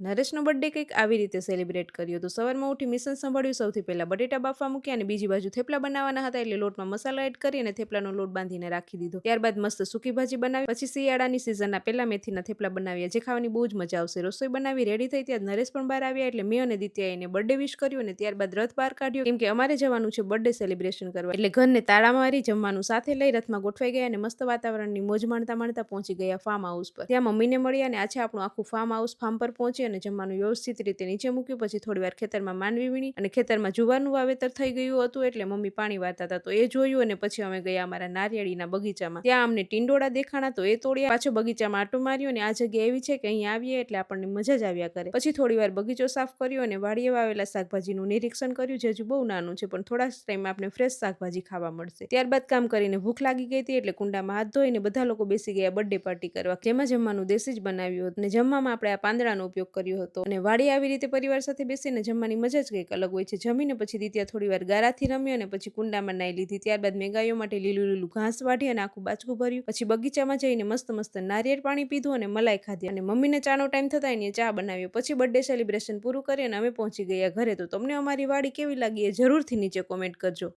નરેશનો birthday કંઈક આવી રીતે સેલિબ્રેટ કર્યો હતો. સવારમાં ઉઠી મિશન સંભાળ્યું સૌથી પહેલાં, બટેટા બાફવા મૂક્યા અને બીજી બાજુ થેપલા બનાવવાના હતા એટલે લોટમાં મસાલા એડ કરી અને થેપલાનો લોટ બાંધીને રાખી દીધો. ત્યારબાદ મસ્ત સૂકી ભાજી બનાવી, પછી શિયાળાની સિઝનના પહેલા મેથીના થેપલા બનાવ્યા, જે ખાવાની બહુ જ મજા આવશે. રસોઈ બનાવી રેડી થઈ ત્યાં નરેશ પણ બહાર આવ્યા એટલે મેં અને દિત્યાએ એને બર્થડે વિશ કર્યું અને ત્યારબાદ રથ બહાર કાઢ્યો. કેમ કે અમારે જવાનું છે બર્થડે સેલિબ્રેશન કરવા. એટલે ઘરને તાળા મારી જમવાનું સાથે લઈ રથમાં ગોઠવાઈ ગયા અને મસ્ત વાતાવરણની મોજ માણતા માણતા પહોંચી ગયા ફાર્મ હાઉસ પર. ત્યાં મમ્મીને મળ્યા અને આજે આપણું આખું ફાર્મ હાઉસ ફાર્મ પર પહોંચી અને જમવાનું વ્યવસ્થિત રીતે નીચે મૂક્યું, પછી થોડી વાર ખેતરમાં માંડવી વીણી અને ખેતરમાં જુવારનું વાવેતર થઈ ગયું હતું એટલે મમ્મી પાણી વાતા હતા. તો એ જોયું અને પછી અમે ગયા અમારા નારિયેળીના બગીચામાં. ત્યાં અમને ટીંડોળા દેખાણા તો એ તોડ્યા. પાછો બગીચામાં આટો માર્યો અને આ જગ્યા એવી છે કે અહીંયા આવીએ એટલે આપણને મજા જ આવ્યા કરે. પછી થોડી વાર બગીચો સાફ કર્યો અને વાડીએ વાવેલા શાકભાજીનું નિરીક્ષણ કર્યું. જે હજુ બહુ નાનું છે, પણ થોડા ટાઈમ આપણે ફ્રેશ શાકભાજી ખાવા મળશે. ત્યારબાદ કામ કરીને ભૂખ લાગી ગઈ હતી એટલે કુંડામાં હાથ ધોઈને બધા લોકો બેસી ગયા બર્થડે પાર્ટી કરવા. જેમાં જમવાનું દેશી જ બનાવ્યું હતું અને જમવામાં આપણે આ પાંદડાનો ઉપયોગ કર્યો હતો. અને વાડી આવી રીતે પરિવાર સાથે બેસીને જમવાની મજા જ કંઈક અલગ હોય છે. જમીને પછી દિત્યા થોડી વાર ગારાથી રમ્યો અને પછી કુંડામાં નાઈ લીધી. ત્યારબાદ મેં ગાયો માટે લીલું લીલું ઘાસ વાઢી અને આખું બાચકું ભર્યું. પછી બગીચામાં જઈને મસ્ત મસ્ત નારિયેળ પાણી પીધું અને મલાઈ ખાધી. અને મમ્મીને ચાનો ટાઈમ થતા એને ચા બનાવ્યો. પછી બર્થડે સેલિબ્રેશન પૂરું કરી અને અમે પહોંચી ગયા ઘરે. તો તમને અમારી વાડી કેવી લાગી એ જરૂરથી નીચે કોમેન્ટ કરજો.